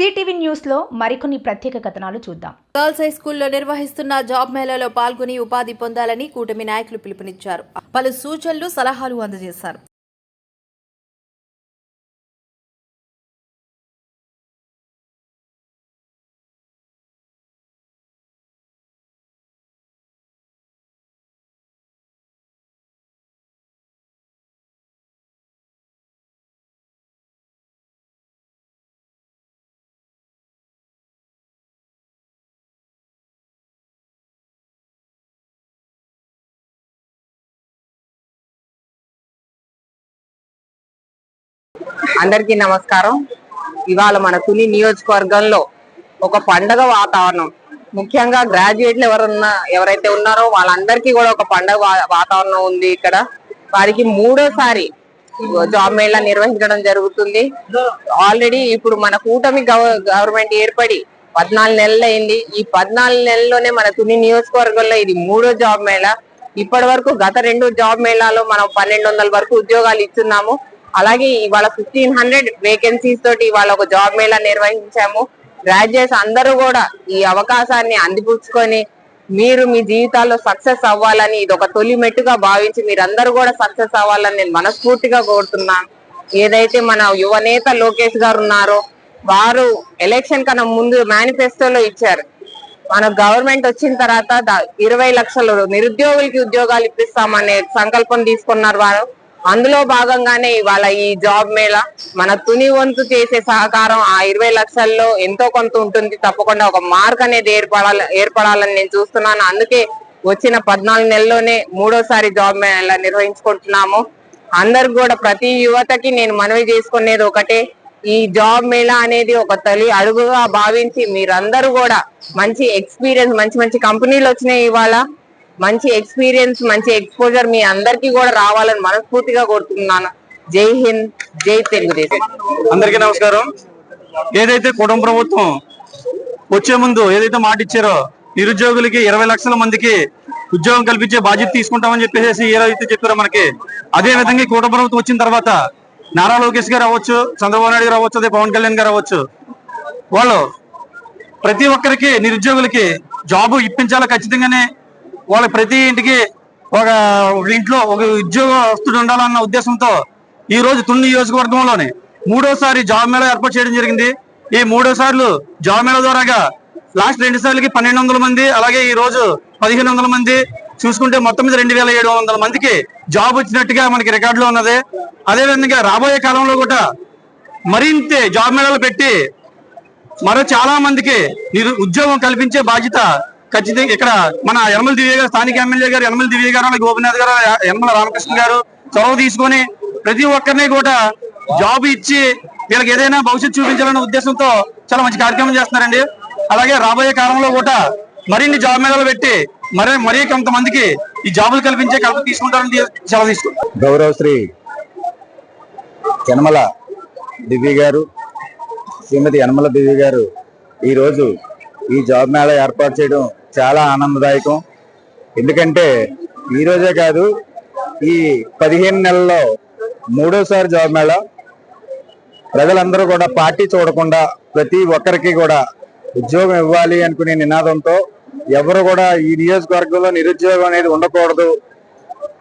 CTV న్యూస్లో మరికొన్ని ప్రత్యేక కథనాలు చూద్దాం. గర్ల్స్ హై స్కూల్లో నిర్వహిస్తున్న జాబ్ మేళాలో పాల్గొని ఉపాధి పొందాలని కూటమి నాయకులు పిలుపునిచ్చారు. పలు సూచనలు సలహాలు అందజేశారు. అందరికీ నమస్కారం. ఇవాళ మన తుని నియోజకవర్గంలో ఒక పండగ వాతావరణం. ముఖ్యంగా గ్రాడ్యుయేట్లు ఎవరున్నా ఎవరైతే ఉన్నారో వాళ్ళందరికీ కూడా ఒక పండగ వాతావరణం ఉంది ఇక్కడ. వారికి మూడోసారి జాబ్ మేళ నిర్వహించడం జరుగుతుంది. ఆల్రెడీ ఇప్పుడు మన కూటమి గవర్నమెంట్ ఏర్పడి పద్నాలుగు నెలలు అయింది. ఈ పద్నాలుగు నెలల్లోనే మన తుని నియోజకవర్గంలో ఇది మూడో జాబ్ మేళ. ఇప్పటి వరకు గత రెండు జాబ్ మేళాలో మనం పన్నెండు వందల వరకు ఉద్యోగాలు ఇస్తున్నాము అలాగే ఇవాళ ఫిఫ్టీన్ హండ్రెడ్ వేకెన్సీస్ తోటి ఇవాళ ఒక జాబ్ మేళా నిర్వహించాము. గ్రాడ్యుయేట్స్ అందరూ కూడా ఈ అవకాశాన్ని అందిపుచ్చుకొని మీరు మీ జీవితాల్లో సక్సెస్ అవ్వాలని ఇది ఒక తొలి మెట్టుగా భావించి మీరందరూ కూడా సక్సెస్ అవ్వాలని నేను మనస్ఫూర్తిగా కోరుతున్నాను ఏదైతే మన యువనేత లోకేష్ గారు ఉన్నారో వారు ఎలక్షన్ కన్నా ముందు మేనిఫెస్టోలో ఇచ్చారు. మన గవర్నమెంట్ వచ్చిన తర్వాత ఇరవై లక్షలు నిరుద్యోగులకి ఉద్యోగాలు ఇప్పిస్తామనే సంకల్పం తీసుకున్నారు వారు. అందులో భాగంగానే ఇవాళ ఈ జాబ్ మేళ మన తుని వంతు చేసే సహకారం ఆ ఇరవై లక్షల్లో ఎంతో కొంత ఉంటుంది. తప్పకుండా ఒక మార్క్ అనేది ఏర్పడాలి ఏర్పడాలని నేను చూస్తున్నాను. అందుకే వచ్చిన పద్నాలుగు నెలల్లోనే మూడోసారి జాబ్ మేళ నిర్వహించుకుంటున్నాము. అందరు కూడా ప్రతి యువతకి నేను మనవి చేసుకునేది ఒకటే ఈ జాబ్ మేళా అనేది ఒక తొలి అడుగుగా భావించి మీరందరూ కూడా మంచి ఎక్స్పీరియన్స్ మంచి మంచి కంపెనీలు వచ్చినాయి ఇవాళ. మంచి ఎక్స్పీరియన్స్ మంచి ఎక్స్పోజర్ మీ అందరికీ కూడా రావాలని మనస్ఫూర్తిగా కోరుతున్నాను. జై హింద్ జై తెలుగుదేశం. అందరికీ నమస్కారం. ఏదైతే కుటుంబ ప్రభుత్వం వచ్చే ముందు ఏదైతే మాట ఇచ్చారో నిరుద్యోగులకి ఇరవై లక్షల మందికి ఉద్యోగం కల్పించే బాధ్యత తీసుకుంటామని చెప్పేసి ఏదైతే చెప్పారో మనకి. అదే విధంగా ఈ కుటుంబ ప్రభుత్వం వచ్చిన తర్వాత నారా లోకేష్ గారు అవ్వచ్చు చంద్రబాబు నాయుడు గారు అవ్వచ్చు అదే పవన్ కళ్యాణ్ గారు అవ్వచ్చు వాళ్ళు ప్రతి ఒక్కరికి నిరుద్యోగులకి జాబ్ ఇప్పించాలి ఖచ్చితంగానే? వాళ్ళ ప్రతి ఇంటికి ఒక ఇంట్లో ఒక ఉద్యోగస్తుడు ఉండాలన్న ఉద్దేశంతో ఈ రోజు తుని నియోజకవర్గంలోనే మూడోసారి జాబ్ మేళా ఏర్పాటు చేయడం జరిగింది. ఈ మూడోసార్లు జాబ్ మేళా ద్వారాగా లాస్ట్ రెండు సార్లకి పన్నెండు వందల మంది అలాగే ఈ రోజు పదిహేను వందల మంది. చూసుకుంటే మొత్తం మీద రెండు వేల ఏడు వందల మందికి జాబ్ వచ్చినట్టుగా మనకి రికార్డులో ఉన్నది. అదే విధంగా రాబోయే కాలంలో కూడా మరింత జాబ్ మేళాలు పెట్టి మరో చాలా మందికి నిరు ఉద్యోగం కల్పించే బాధ్యత ఖచ్చితంగా ఇక్కడ మన యనమల దివ్య గారు స్థానిక ఎమ్మెల్యే గారు యనమల దివ్య గారు అలాగే గోపినాథ్ గారు యనమల రామకృష్ణ గారు చొరవ తీసుకొని ప్రతి ఒక్కరిని కూడా జాబ్ ఇచ్చి వీళ్ళకి ఏదైనా భవిష్యత్తు చూపించాలనే ఉద్దేశంతో చాలా మంచి కార్యక్రమం చేస్తున్నారండి. అలాగే రాబోయే కాలంలో కూడా మరిన్ని జాబ్ మేళాలు పెట్టి మరి మరీ కొంతమందికి ఈ జాబులు కల్పించే కల్పన తీసుకుంటారని సెలవు తీసుకుంటారు గౌరవశ్రీ యనమల దివ్య గారు శ్రీమతి యనమల దివ్య గారు ఈరోజు ఈ జాబ్ మేళా ఏర్పాటు చేయడం చాలా ఆనందదాయకం. ఎందుకంటే ఈరోజే కాదు ఈ పదిహేను నెలల్లో మూడోసారి జాబ్ మేళా. ప్రజలందరూ కూడా పార్టీ చూడకుండా ప్రతి ఒక్కరికి కూడా ఉద్యోగం ఇవ్వాలి అనుకునే నినాదంతో ఎవరు కూడా ఈ నియోజకవర్గంలో నిరుద్యోగం అనేది ఉండకూడదు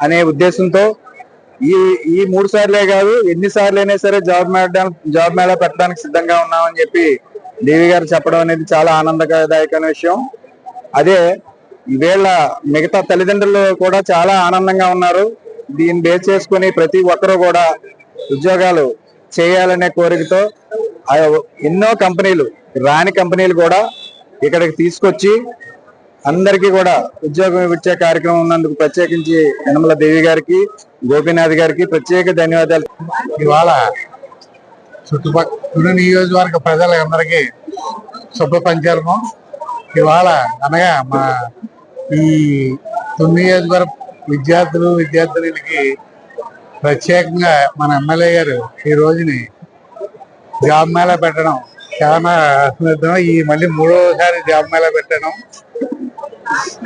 అనే ఉద్దేశంతో ఈ ఈ మూడు సార్లే కాదు ఎన్నిసార్లు అయినా సరే జాబ్ మేళా జాబ్ మేళా పెట్టడానికి సిద్ధంగా ఉన్నామని చెప్పి దేవి గారు చెప్పడం అనేది చాలా ఆనందదాయకమైన విషయం. అదే ఈవేళ మిగతా తల్లిదండ్రులు కూడా చాలా ఆనందంగా ఉన్నారు. దీన్ని బేస్ చేసుకొని ప్రతి ఒక్కరూ కూడా ఉద్యోగాలు చేయాలనే కోరికతో ఎన్నో కంపెనీలు రాని కంపెనీలు కూడా ఇక్కడికి తీసుకొచ్చి అందరికీ కూడా ఉద్యోగం ఇచ్చే కార్యక్రమం ఉన్నందుకు ప్రత్యేకించి యనమల దేవి గారికి గోపీనాథ్ గారికి ప్రత్యేక ధన్యవాదాలు. ఇవాళ చుట్టుపక్కల నియోజకవర్గ ప్రజలందరికీ శుభ పంచాలము ఇవాళ అనగా మా ఈ తుని నియోజకవర్గ విద్యార్థులు విద్యార్థులకి ప్రత్యేకంగా మన ఎమ్మెల్యే గారు ఈ రోజుని జాబ్ మేళా పెట్టడం చాలా ఈ మళ్ళీ మూడోసారి జాబ్ మేళా పెట్టడం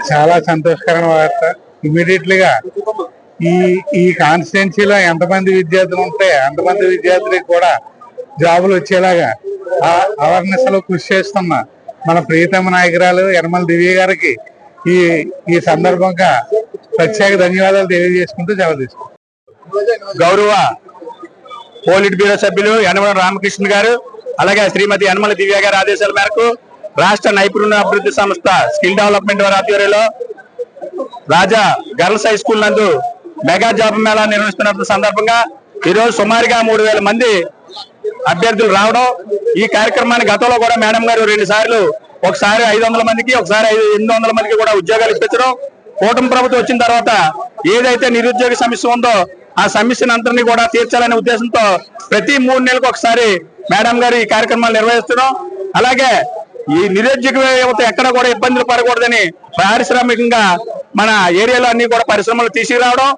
చాలా సంతోషకరమైన వార్త. ఇమీడియట్లీగా ఈ ఈ కాన్స్టిట్యున్సీలో ఎంతమంది విద్యార్థులు ఉంటే అంతమంది విద్యార్థులకు కూడా జాబులు వచ్చేలాగా అవేర్నెస్లో కృషి చేస్తున్న మన ప్రియతమ నాయకురాలు యనమల దివ్య గారికి ఈ ఈ సందర్భంగా ప్రత్యేక ధన్యవాదాలు తెలియజేసుకుంటూ సెలవు తీసుకుంటాం గౌరవ పోలిట్ బ్యూరో సభ్యులు యనమల రామకృష్ణ గారు అలాగే శ్రీమతి యనమల దివ్య గారి ఆదేశాల మేరకు రాష్ట్ర నైపుణ్య అభివృద్ధి సంస్థ స్కిల్ డెవలప్మెంట్ వారి ఆధ్వర్యంలో రాజా గర్ల్స్ హై స్కూల్ నందు మెగా జాబ్ మేళా నిర్వహిస్తున్న సందర్భంగా ఈరోజు సుమారుగా మూడు వేల మంది అభ్యర్థులు రావడం ఈ కార్యక్రమాన్ని గతంలో కూడా మేడం గారు రెండు సార్లు ఒకసారి ఐదు వందల మందికి ఒకసారి ఐదు ఎనిమిది వందల మందికి కూడా ఉద్యోగాలు ఇప్పించడం. కూటమి ప్రభుత్వం వచ్చిన తర్వాత ఏదైతే నిరుద్యోగ సమస్య ఉందో ఆ సమస్యను అందరినీ కూడా తీర్చాలనే ఉద్దేశంతో ప్రతి మూడు నెలలకు ఒకసారి మేడం గారు ఈ కార్యక్రమాలు నిర్వహిస్తున్నాం. అలాగే ఈ నిరుద్యోగ యువత ఎక్కడ కూడా ఇబ్బందులు పడకూడదని పారిశ్రామికంగా మన ఏరియాలో అన్ని కూడా పరిశ్రమలు తీసుకురావడం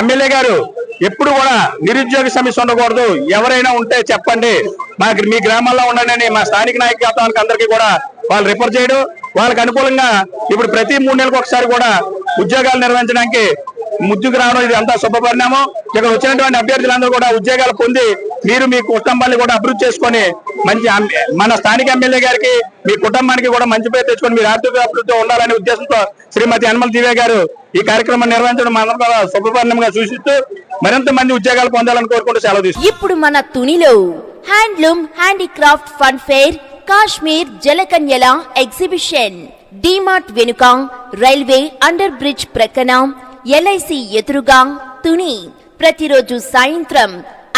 ఎమ్మెల్యే గారు ఎప్పుడు కూడా నిరుద్యోగ సమస్య ఉండకూడదు. ఎవరైనా ఉంటే చెప్పండి. మా మీ గ్రామాల్లో ఉండండి మా స్థానిక నాయకత్వానికి అందరికీ కూడా వాళ్ళు రిఫర్ చేయడం. వాళ్ళకి అనుకూలంగా ఇప్పుడు ప్రతి మూడు నెలలకు ఒకసారి కూడా ఉద్యోగాలు నిర్వహించడానికి ముద్దుకు రావడం ఇది అంతా శుభపరిణామం. ఇక్కడ వచ్చినటువంటి అభ్యర్థులందరూ కూడా ఉద్యోగాలు పొంది మీరు మీ కుటుంబాన్ని కూడా అభివృద్ధి చేసుకొని మంచి మన స్థానిక ఎమ్మెల్యే గారికి మీ కుటుంబానికి కూడా మంచి పేరు తెచ్చుకొని మీరు ఆర్థిక అభివృద్ధి ఉండాలనే ఉద్దేశంతో శ్రీమతి హనుమల్ దివ్య గారు ఈ కార్యక్రమం నిర్వహించడం మనందరం కూడా శుభపరిణంగా సూచిస్తూ మరింత మంది ఉద్యోగాలు పొందాలని కోరుకుంటూ సెలవు ఇప్పుడు మన తునిలో handloom handicraft fun fair Kashmir జలకన్యల exhibition DMart వెనుక రైల్వే అండర్ బ్రిడ్జ్ ప్రక్కన ఎల్ఐసి ఎదురుగా తుని. ప్రతిరోజు సాయంత్రం